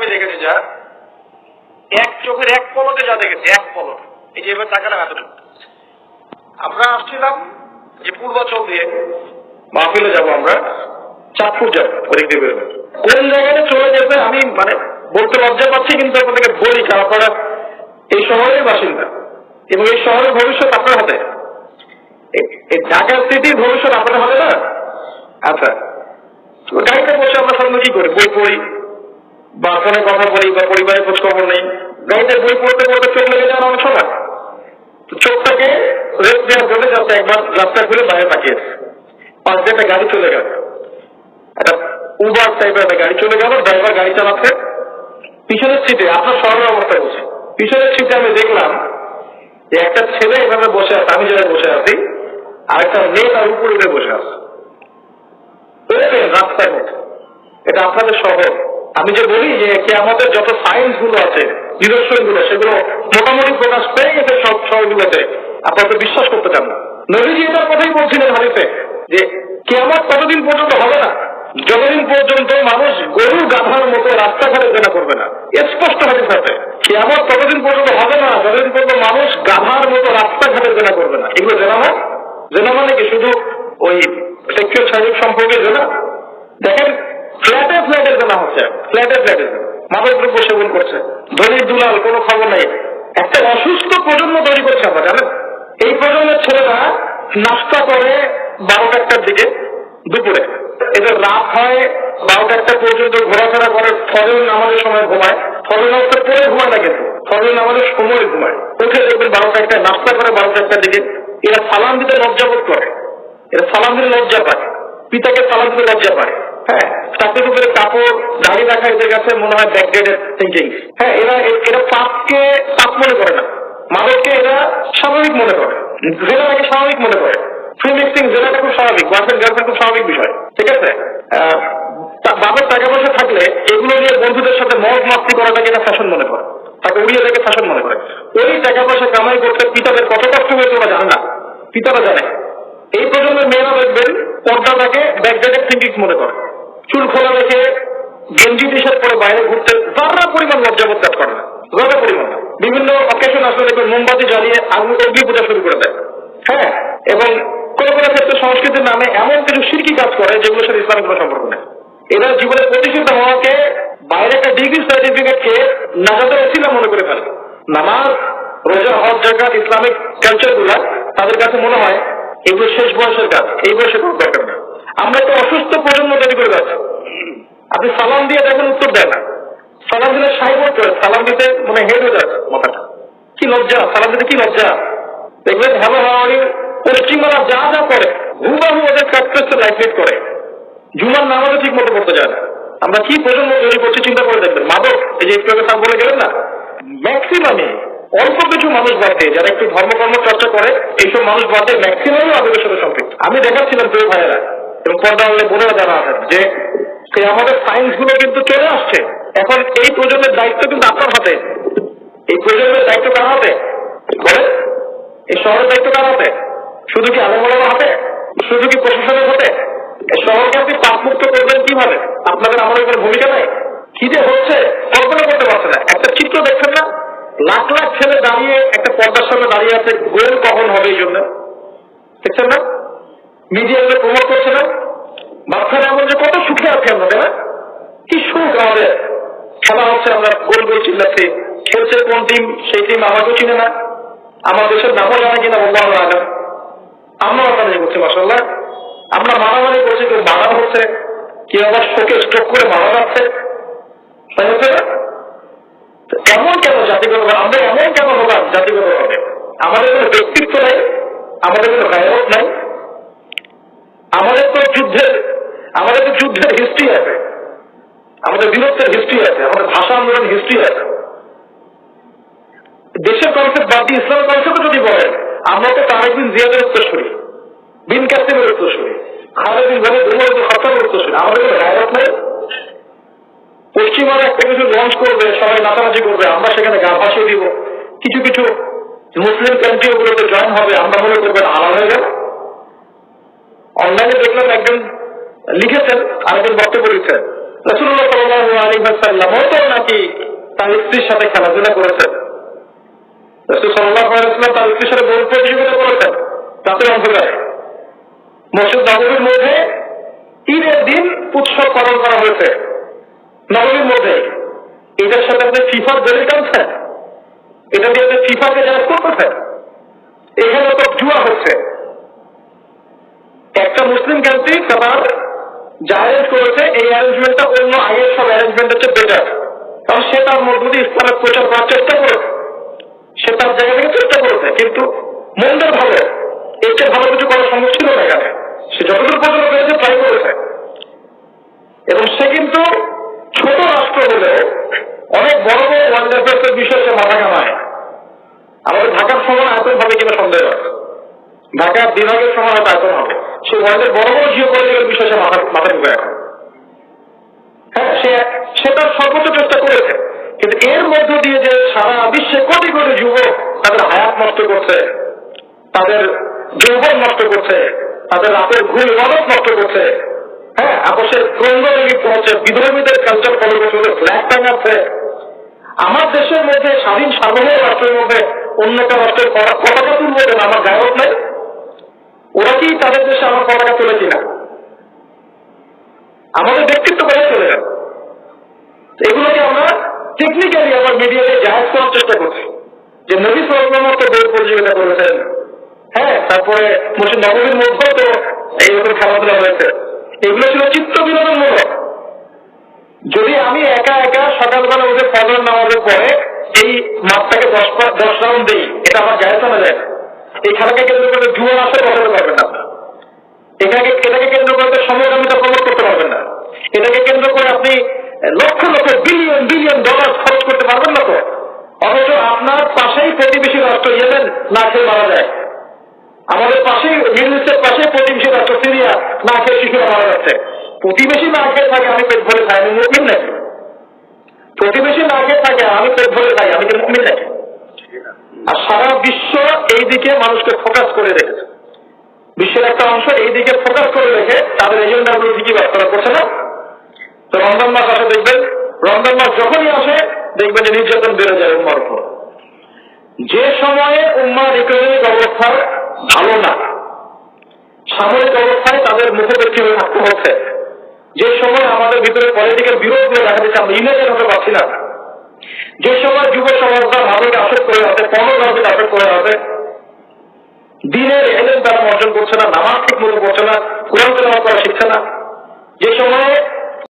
আমি দেখেছি যা। এক চোখের এক পলকে যা দেখেছি, এক পলক। এই যে এবার তাকালাম এতটুকু। আমরা আসছিলাম যে পূর্বাচল দিয়ে। মাহফিলে যাব আমরা। চাঁদপুর যাব, ওদিক দিয়ে কোন জায়গায় চলে যেতে আমি মানে বলতে লজ্জা পাচ্ছি, কিন্তু আপনাদেরকে বলি কারণ আপনারা এই শহরের বাসিন্দা। এবং এই শহরের ভবিষ্যৎ আপনার হাতে। ঢাকা সিটির ভবিষ্যৎ আপনার হাতে না? আচ্ছা। গাড়িতে বসে আমরা সামনে কি করি? বই পড়ি বা ফোনে কথা বলি বা পরিবারের খোঁজ খবর নেই, গাড়িতে বই পড়তে পড়তে চোখ লেগে যাওয়ার অনেক সময়। চোখটাকে রেস্ট দেওয়ার জন্য যাতে একবার রাস্তা খুলে বাইরে তাকিয়েছে পাঁচ দিয়ে একটা গাড়ি চলে গেল। একটা উবার টাইপের একটা গাড়ি চলে গেল ড্রাইভার গাড়ি চালাচ্ছে। পিছনের সিটে আপনার শহরের অবস্থা বলছি। পিছনের সিটে আমি দেখলাম যে একটা ছেলে এভাবে বসে আছে, আমি যেভাবে বসে আছি আর একটা মেয়ে তার উপরে উঠে বসে আছে। রাস্তার মধ্যে এটা আপনাদের শহর। আমি যে বলি যে কি আমাদের যত সায়েন্সগুলো আছে নিদর্শনগুলো সেগুলো মোটামুটি প্রকাশ পেয়ে গেছে সব শহরগুলোতে আপনারা তো বিশ্বাস করতে চান না। নবীজি এটার কথাই বলছিলেন হারিফে যে কেমন কতদিন পর্যন্ত হবে না। যতদিন পর্যন্ত মানুষ গরু গাধার মতো রাস্তাঘাটে জেনা করবে না। স্পষ্ট হাদিস আছে। কেমন ততদিন পর্যন্ত হবে না, যতদিন পর্যন্ত মানুষ গাধার মতো রাস্তাঘাটে জেনা করবে না। এগুলো জেনা না জেনা মানে কি? শুধু ওই সেক্সুয়াল সম্পর্কে জেনা? দেখেন ফ্ল্যাটে ফ্ল্যাটে জানা হচ্ছে। ফ্ল্যাটে ফ্ল্যাটে মাদক দ্রব্য সেবন করছে। ধনির দুলাল, কোনো খবর নেই। একটা অসুস্থ প্রজন্ম তৈরি করছে আমরা জানেন? এই প্রজন্মের ছেলেরা নাস্তা করে বারোটা একটার দিকে দুপুরে। এদের রাত হয় বারোটা একটা পর্যন্ত ঘোরাফেরা করে, ফজর নামাজের সময় ঘুমায়। ফজর নামাজটা পরে ঘুমায় না কিন্তু, ফজর নামাজের সময় ঘুমায়। উঠে দেখবেন বারোটা একটা নাস্তা করে বারোটা একটার দিকে এরা সালাম দিতে লজ্জাবোধ করে। এরা সালাম দিতে লজ্জা পায়। পিতাকে সালাম দিতে লজ্জা পায় হ্যাঁ কাপড়, দাড়ি রাখা এদের কাছে মনে হয় ব্যাকডেটেড থিঙ্কিং হ্যাঁ এরা এরা পাপকে পাপ মনে করে না। এরা স্বাভাবিক মনে করে। জেনাটাকে স্বাভাবিক মনে করে। জেনাটা খুব স্বাভাবিক বয়ফ্রেন্ড গার্লফ্রেন্ড খুব স্বাভাবিক বিষয়। ঠিক আছে? বাবার টাকা পয়সা থাকলে এগুলো নিয়ে বন্ধুদের সাথে মদ মাস্তি করাটাকে এটা ফ্যাশন মনে করে। তাকে উড়িয়ে দেখে ফ্যাশন মনে করে। ওই টাকা পয়সা কামাই করতে পিতাদের কত কষ্ট হয়েছে ওরা জানে না। পিতারা জানে। এই প্রজন্মের মেয়েরা দেখবেন পর্দাটাকে ব্যাকডেটেড থিঙ্কিং মনে করে। চুল খোলা রেখে গেঞ্জি টি শার্ট পরে বাইরে ঘুরতে যারা পরিমাণ লজ্জাবোধ কাজ করে না। যারা পরিমাণ। বিভিন্ন অকেশন আসলে দেখবেন মোমবাতি জ্বালিয়ে আগুন অগ্নি পূজা শুরু করে দেয়। হ্যাঁ? এবং কোনো কোনো ক্ষেত্রে সংস্কৃতির নামে এমন কিছু শিরকি কাজ করে যেগুলোর সাথে ইসলামের কোনো সম্পর্ক নেই। এরা জীবনে প্রতিষ্ঠিত হওয়াকে বাইরে একটা ডিগ্রি সার্টিফিকেটকে নাজাদের অসিলা মনে করে ফেলে। নামাজ, রোজা, হজ, জাকাত, ইসলামিক কালচারগুলা তাদের কাছে মনে হয় এগুলো শেষ বয়সের কাজ, এই বয়সে কোনো দরকার নেই আমরা একটা অসুস্থ প্রজন্ম তৈরি করে যাচ্ছি। আপনি সালাম দিয়ে দেখেন উত্তর দেয় না। সালাম দিলে করে সালাম দিতে মানে হেড হয়ে যাচ্ছে মাথাটা। কি লজ্জা, সালাম দিতে কি লজ্জা? দেখবেন হ্যালো হাওয়ারি পশ্চিমারা যা যা করে, হুবাহু ওদের প্র্যাকটিসে লাইফ লিড করে। জুমার নামাজও ঠিক মতো করতে যায় না। আমরা কি প্রজন্ম তৈরি করছি চিন্তা করে দেখবেন। মাদক, এই যে একটু আগে বলে গেলেন না ম্যাক্সিমামই অল্প কিছু মানুষ বাদ যারা একটু ধর্মকর্ম চর্চা করে, এইসব মানুষ বাদ দিয়ে ম্যাক্সিমামই মাদকের সাথে সম্পৃক্ত। আমি দেখাচ্ছিলাম প্রিয় ভাইয়েরা, এবং পর্দা হলে বোনেরা যারা আছেন, যে আমাদের সায়েন্সগুলো কিন্তু চলে আসছে। এখন এই প্রজন্মের দায়িত্ব কিন্তু আপনার হাতে। এই প্রজন্মের দায়িত্ব কার হাতে? বলে এই শহরের দায়িত্ব কার হাতে? শুধু কি আলমলার হাতে? শুধু কি প্রশাসনের হাতে? শহরকে আপনি পাপমুক্ত করবেন কীভাবে? আপনাদের আমাদের কোনো ভূমিকা নাই। কি যে হচ্ছে কল্পনা করতে পারছে না একটা চিত্র দেখছেন না লাখ লাখ ছেলে দাঁড়িয়ে, একটা পর্দার সামনে দাঁড়িয়ে আছে, গোল কখন হবে এই জন্য? দেখছেন না? মিডিয়া প্রমোট করছে না? বাচ্চারা এমন যে কত সুখে আছে আমরা, তাই না? কি সুখ আমাদের? খেলা হচ্ছে, আমরা গোল গোল চিল্লাচ্ছি। খেলছে কোন টিম সেই টিম আমাকেও চিনে না। আমার দেশের নামও জানে কিনা, বলব আমরা আগে আমরা মারামারি করছি মাসাল্লাহ আমরা মারামারি করছি কেউ মারা হচ্ছে। কেউ আবার শোকে স্ট্রোক করে মারা যাচ্ছে? তাই হচ্ছে এমন কেন জাতিগত আমরা এমন কেন হলাম জাতিগত হবে আমাদের কোনো ব্যক্তিত্ব নাই, আমাদের কোনো গায়ক নাই, আমাদের তো যুদ্ধের, আমাদের তো যুদ্ধের হিস্ট্রি আছে, আমাদের বীরত্বের হিস্ট্রি আছে, আমাদের ভাষা আন্দোলন হিস্ট্রি আছে। দেশের কনসেপ্ট বাদ দিয়ে ইসলামের কনসেপ্ট যদি বলেন, আমরা তো তারেক বিন জিয়াদের উত্তরসূরি, বিন কাসিমের উত্তরসূরি, খালেদ বিন ভাবে বিন খত্তাবের উত্তরসূরি, আমাদের গায়ক নেই। পশ্চিমারা একটা কিছু লঞ্চ করবে, সবাই নাচানাচি করবে, আমরা সেখানে গা ভাসিয়ে দিব, কিছু কিছু মুসলিম কান্ট্রি ওগুলোতে জয়েন হবে, আমরা মনে করবেন আলাদা হয়ে গেল। অনলাইনে দেখলাম একজন লিখেছেন, আরেকজন বক্তব্য রসুল্লাহ সাল্লাহ আলী নাকি তার স্ত্রীর সাথে খেলাধুলা করেছেন। নবমীর মধ্যে দিন উৎসব পালন করা হয়েছে। মধ্যে এটার সাথে ফিফার দলিল টানছেন? এটা দিয়ে ফিফাকে যারা করতেছেন এখানে তো জুয়া হচ্ছে। একটা মুসলিম কান্ট্রি তার অ্যারেঞ্জ করেছে, এই অ্যারেঞ্জমেন্টটা অন্য আগের সব অ্যারেঞ্জমেন্ট হচ্ছে বেটার কারণ সে তার মধ্য দিয়ে ইসলামের প্রচার করার চেষ্টা করেছে। সে তার জায়গা থেকে চেষ্টা করেছে, কিন্তু মন্দের ভালো এর চেয়ে ভালো কিছু করা সম্ভব ছিল না এখানে। সে যতদূর পর্যন্ত পেরেছে ট্রাই করেছে। এবং সে কিন্তু ছোট রাষ্ট্র হলেও অনেক বড় ওয়ার্ল্ড সে মাথা কামায় আমাদের ঢাকার সময় আয়তন হবে কিনা সন্দেহ। ঢাকা বিভাগের সময় হয়তো আয়তন হবে। সে ওয়ার্ল্ডের বড় বড় জিও পলিটিক্যাল বিষয় মাথা মাথায় ঢুকে এখন হ্যাঁ সে সে তার সর্বোচ্চ চেষ্টা করেছে। কিন্তু এর মধ্য দিয়ে যে সারা বিশ্বে কোটি কোটি যুবক তাদের হায়াত নষ্ট করছে, তাদের যৌবন নষ্ট করছে, তাদের রাতের ঘুম ইবাদত নষ্ট করছে হ্যাঁ আপোষের ক্রন্দ লিপ্ত হচ্ছে বিধর্মীদের কালচার ফলো করছে ফ্ল্যাগ টাঙাচ্ছে আমার দেশের মধ্যে, স্বাধীন সার্বভৌম রাষ্ট্রের মধ্যে অন্য একটা রাষ্ট্রের পতা- পতাকা তুলবে না আমার গায়ক নেই। ওরা কি তাদের দেশে আমার পতাকা তুলে কিনা আমাদের ব্যক্তিত্ব করে চলে যাবে এগুলোকে আমরা টেকনিক্যালি আমার মিডিয়াতে জাহাজ করার চেষ্টা করছি। যে নবী সালাম তো দৌড় প্রতিযোগিতা করেছেন হ্যাঁ তারপরে মুসলিম নবমীর মধ্যেও তো এইরকম খেলাধুলা হয়েছে। এগুলো ছিল চিত্ত বিনোদনমূলক যদি আমি একা একা সকালবেলা উঠে ফজর নামাজের পরে এই মাঠটাকে দশ দশ রাউন্ড দিই, এটা আমার গায়ে চলে যায় না। এই খেলাকে কেন্দ্র করে জুয়ার আসে বসাতে পারবেন না আপনারা। এটাকে এটাকে কেন্দ্র করে সমকামিতা প্রমোট করতে পারবেন না এটাকে কেন্দ্র করে আপনি lakh lakh billion billion dollar খরচ করতে পারবেন না তো অথচ আপনার পাশেই প্রতিবেশী রাষ্ট্র ইয়েমেন না খেয়ে মারা যায় আমাদের পাশেই, মিডল ইস্টের পাশেই প্রতিবেশী রাষ্ট্র সিরিয়া না খেয়ে শিশুরা মারা যাচ্ছে প্রতিবেশী না খেয়ে থাকে, আমি পেট ভরে খাই, আমি মুসলিম নাকি? প্রতিবেশী না খেয়ে থাকে, আমি পেট ভরে খাই, আমি কি মুসলিম নাকি? আর সারা বিশ্ব এই দিকে মানুষকে ফোকাস করে রেখেছে। বিশ্বের একটা অংশ এই দিকে ফোকাস করে রেখে তাদের এজেন্ডা গুলো দিকে ব্যবস্থা করছে না। তো রমজান মাস আসে, দেখবেন, রমজান মাস যখনই আসে, দেখবেন যে নির্যাতন বেড়ে যায় উম্মার উপর। যে সময়ে উম্মার ইকোনমিক অবস্থা ভালো না, সামরিক অবস্থায় তাদের মুখোপেক্ষি হয়ে হচ্ছে। যে সময় আমাদের ভিতরে পলিটিক্যাল বিরোধ নিয়ে দেখা দিচ্ছে আমরা ইলেকশন হতে পারছি না। যে সময় যুব সমাজটা ভারতকে আসক্ত হয়ে আছে পর্নোগ্রাফিতে আসক্ত হয়ে আছে, দিনের এলেন তারা অর্জন করছে না, নামাজ ঠিক মতো করছে না, কোরআন করা শিখছে না। যে সময়ে